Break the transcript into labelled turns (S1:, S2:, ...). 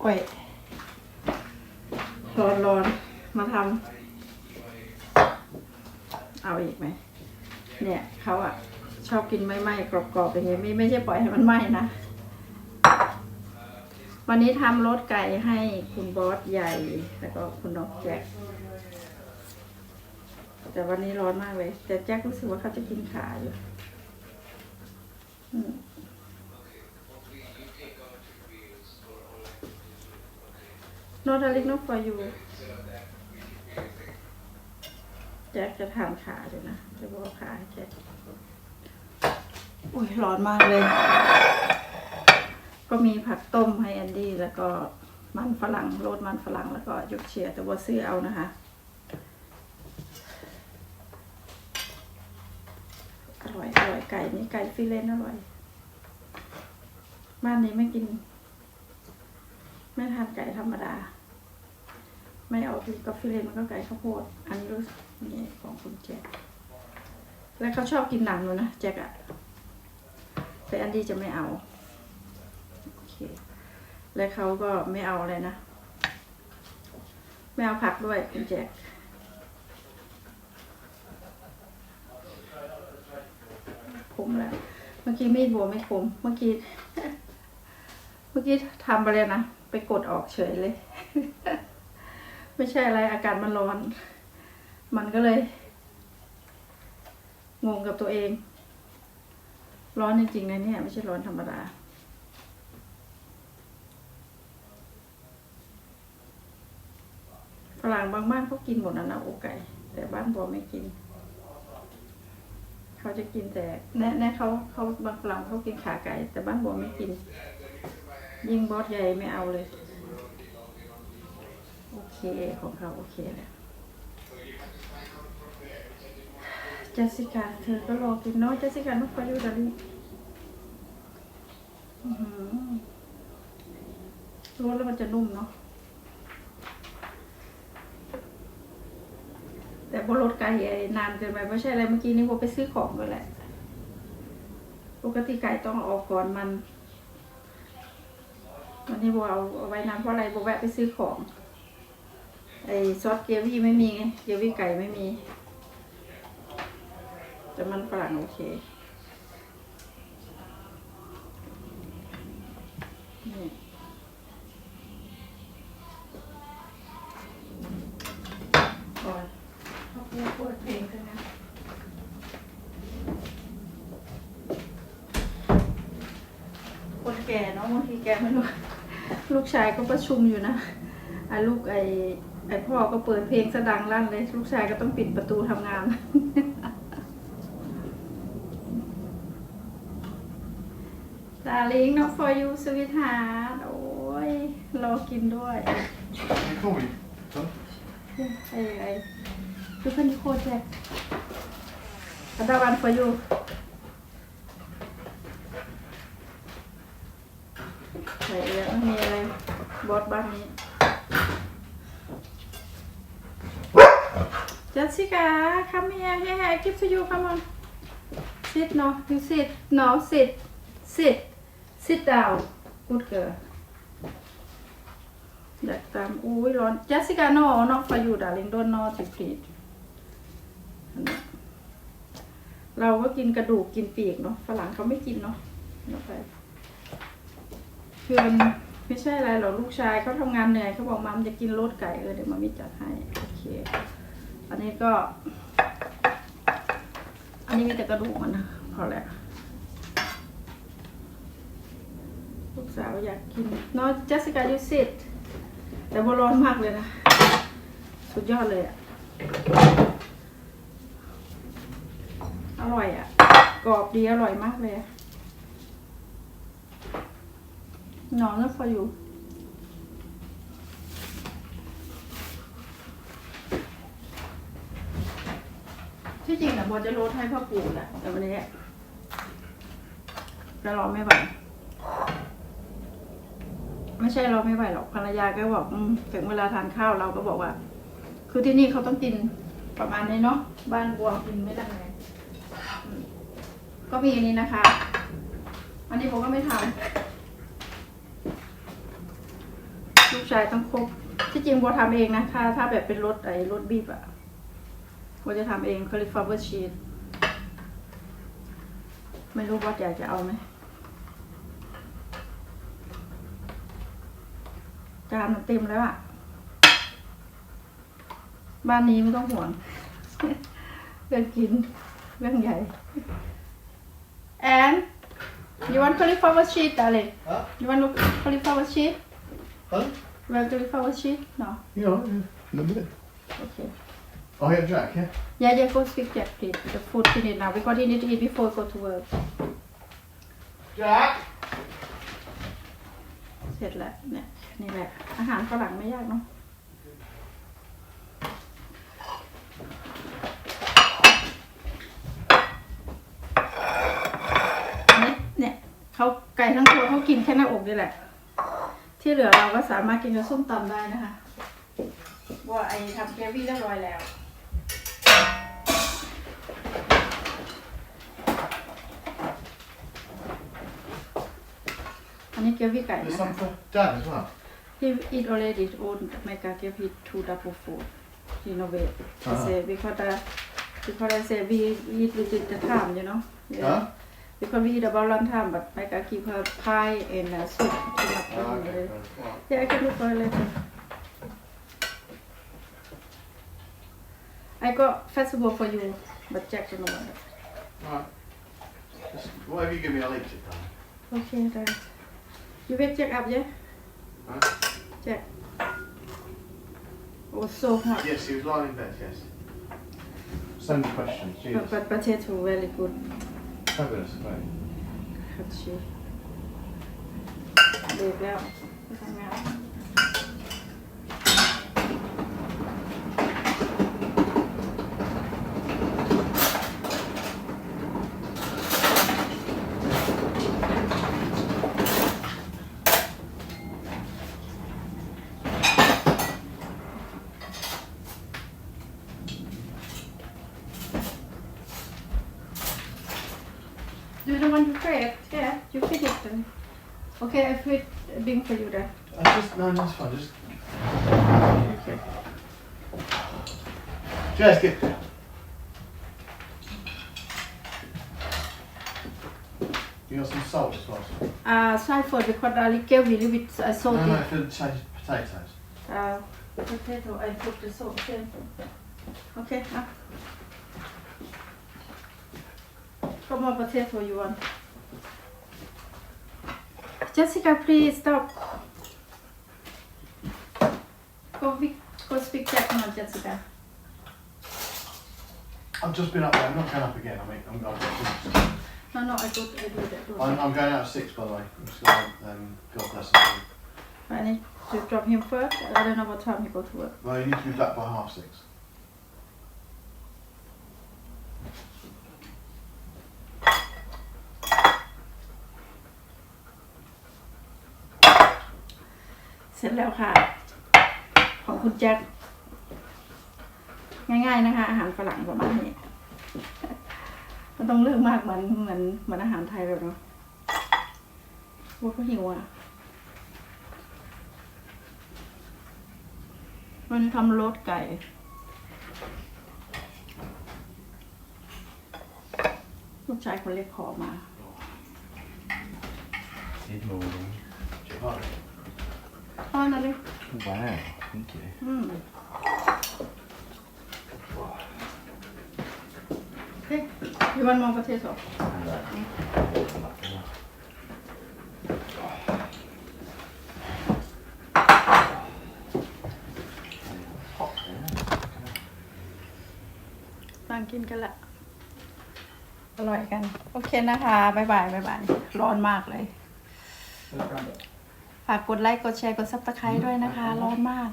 S1: โอ้ยร้อนร้อนมาทำเอาอีกไหมเนี่ยเขาอะชอบกินไหม้กรอบๆอย่างเงี้ยไม่ไม่ใช่ปล่อยให้มันไหม้นะ วันนี้ทำรสไก่ให้คุณบอสใหญ่ แล้วก็คุณน้องแจ็คแต่วันนี้ร้อนมากเลย แต่แจ็ครู้สึกว่าเขาจะกินขาอยู่ อืม No darling not for you แจ็คจะทานขาอยู่นะ จะบอกว่าขาให้แจ็คอุ้ยร้อนมากเลย ก็มีผักต้มให้แอนดี้แล้วก็มันฝรั่งโรดมันฝรั่งแล้วก็ยกเชียร์แต่ว่าซื้อเอานะคะอร่อยอร่อยไก่นี่ไก่ฟิเลนอร่อย บ้านนี้ไม่กิน ไม่ทานไก่ธรรมดา ไม่เอากินกับฟิเลนมันก็ไก่ข้าวโพด อันนี้รู้นี่ของคุณแจ็คแล้วเขาชอบกินหนังอยู่นะแจ็คอะแต่อันดี้จะไม่เอาโอเคและเขาก็ไม่เอาอะไรนะไม่เอาผักด้วยคุณแจ็คคมแล้วเมื่อกี้มีดบัวไม่คม เมื่อกี้ เมื่อกี้ทำไปเลยนะ ไปกดออกเฉยเลย ไม่ใช่อะไรอากาศมันร้อน มันก็เลย งงกับตัวเอง ร้อนจริงๆนะเนี่ย ไม่ใช่ร้อนธรรมดาฝรั่งบางบ้านเขากินหมดนะนะอกไก่แต่บ้านบัวไม่กิน เขาจะกินแต่แน่แน่เขาเขาบางฝรั่งเขากินขาไก่ แต่บ้านบัวไม่กิน ยิ่งบอสใหญ่ไม่เอาเลย เคของเขาโอเคแล้วเจสสิกาเธอก็รอกินเนาะเจสสิก้านุกไปดูดาลีอื้อหือรสแล้วมันจะนุ่มเนาะแต่บนรถไกลไอ้นานเกินไปไม่ใช่อะไรเมื่อกี้นี้โบไปซื้อของด้วยแหละ ปกติไก่ต้องอาออกก่อนมันวันนี้โบเอาเอาไว้นานเพราะอะไรโบแวะไปซื้อของ ไอซอสเกี๊ยววี่ไม่มีไงเกี๊ยววี่ไก่ไม่มี แต่มันฝรั่งโอเคนี่ก่อนเขาเปิดเปิดเพลงกันนะคนแก่เนาะบางทีแกไม่รู้ ลูกชายก็ประชุมอยู่นะไอ้ลูกไอ ไอพ่อก็เปิดเพลงสดังลั่นเลยลูกชายก็ต้องปิดประตูทำงาน ดาลิงน้อง for you sweet heart โอ้ย รอกินด้วย
S2: Kom hit. Så.
S1: ไอ้ไอ้ดูคันโคตรแจ็คอันดาวัน for you ใส่แล้วไม่มีอะไร บอสบ้านนี้ Jessica come here here I give to you come on sit no you sit no sit sit sit down good girl อยากตามอุ้ยร้อน Jessica no not for you darling don't not repeat อันนี้เราก็กินกระดูกกินปีกเนาะฝรั่งเขาไม่กินเนาะเอาไปเพื่อนไม่ใช่อะไรหรอกลูกชายเขาทำงานเหนื่อยเขาบอกมัมจะกินรสไก่เออเดี๋ยวมามิจัดให้โอเค อันนี้ก็ อันนี้มีแต่กระดูกมันนะพอแล้วลูกสาวอยากกินน้องเจสสิก้ายูซิตแต่ว่าร้อนมากเลยนะ สุดยอดเลยอะอร่อยอะกรอบดีอร่อยมากเลยอะนอนแล้วพออยู่ ที่จริงนะบอจะลดให้พ่อปู่แหละแต่วันนี้จะรอไม่ไหวไม่ใช่เราไม่ไหวหรอกภรรยาก็บอกอถึงเวลาทานข้าวเราก็บอกว่า คือที่นี่เขาต้องกินประมาณนี้เนาะบ้านบัวกินไม่ได้ไงก็มีอันนี้นะคะ อันนี้ผมก็ไม่ทำลูกชายต้องครบที่จริงโบทำเองนะถ้าถ้าแบบเป็นรสไอ้รสบีบอะ โบจะทำเองคาลิฟอร์เวอร์ชีสไม่รู้ว่าอยากจะเอาไหมจานมันเต็มแล้วอะบ้านนี้ไม่ต้องห่วงเรื่องกินเรื่องใหญ่ and you want cauliflower sheet darling
S2: Huh?
S1: you want cauliflower sheet
S2: Huh?
S1: you want cauliflower sheet no
S2: You know, in a minute.
S1: okay
S2: I'll get Jack, yeah?
S1: yeah yeah go speak Jack please the food finish now because he need to eat before go to work
S2: Jack!
S1: เสร็จแล้วเนี่ยนี่แหละ อาหารฝรั่งไม่ยากเนาะ เนี่ยเนี่ยเขาไก่ทั้งตัวเขากินแค่หน้าอกนี่แหละ ที่เหลือเราก็สามารถกินกับส้มตำได้นะคะว่าไอทำเกรวี่เรียบร้อยแล้ว อันนี้เกรวี่ไก่
S2: There's
S1: นะคะ
S2: some for Dad as well.
S1: He eat already own make a give it two double food. Innovate. I
S2: Ah.
S1: say because uh, because I say we eat within the time, you know. Yeah.
S2: Huh?
S1: Because we eat about long time, but make a give her pie and uh, soup. Too much
S2: Oh,
S1: on
S2: okay.
S1: the-
S2: right.
S1: Yeah, I can look for it later. I got festival for you, but Jack don't know what.
S2: Alright. Just whatever you give me, I'll eat it, darling.
S1: Okay, then. You wake Jack up, yeah?
S2: Huh?
S1: Jack. Oh, so hot.
S2: Yes, he was lying in bed, yes. So many questions,
S1: But,
S2: Jesus.
S1: but potato very good.
S2: Fabulous, right?
S1: ผักชีเด็กแล้วไปทำงาน ดูดูมันดูเฟรชแค่ยูฟิต it then okay I put bing for you then
S2: I just, no, that's fine, just...
S1: okay
S2: Jess, get... You got some salt as well? sir?
S1: uh sorry for because I like gave you with uh, salt
S2: No,
S1: in
S2: no, for the ta- potatoes.
S1: uh potato I put the salt in okay อะ Come on potato you want Jessica please stop. Go big go speak Jack on Jessica.
S2: I've just been up there, I'm not going up again, I mean, I'm, I'm,
S1: no no I go I do that
S2: I'm, I'm going out at six, by the way. I'm just going, um, God bless him.
S1: I need to drop him first I don't know what time he go to work.
S2: Well, you need to be back by half six.
S1: เสร็จแล้วค่ะ ของคุณแจ็คง่ายๆนะคะ อาหารฝรั่งประมาณนี้มันต้องเลือกมากเหมือนเหมือนเหมือนอาหารไทยแบบเนาะว่าก็หิวอะ มันทำรสไก่ลูกชายคนเล็กขอมา
S3: Good morning.
S2: Chipotle.
S1: อ๋อนั่นเลย
S3: Wow, thank you.
S1: อืมเฮ้ย you want more potato
S3: Hello.
S1: นั่งกินกันละ อร่อยกัน โอเคนะคะ บ๊ายบายบ๊ายบาย ร้อนมากเลย ฝากกดไลค์ กดแชร์ กดซับสไครต์ด้วยนะคะ ร้อนมาก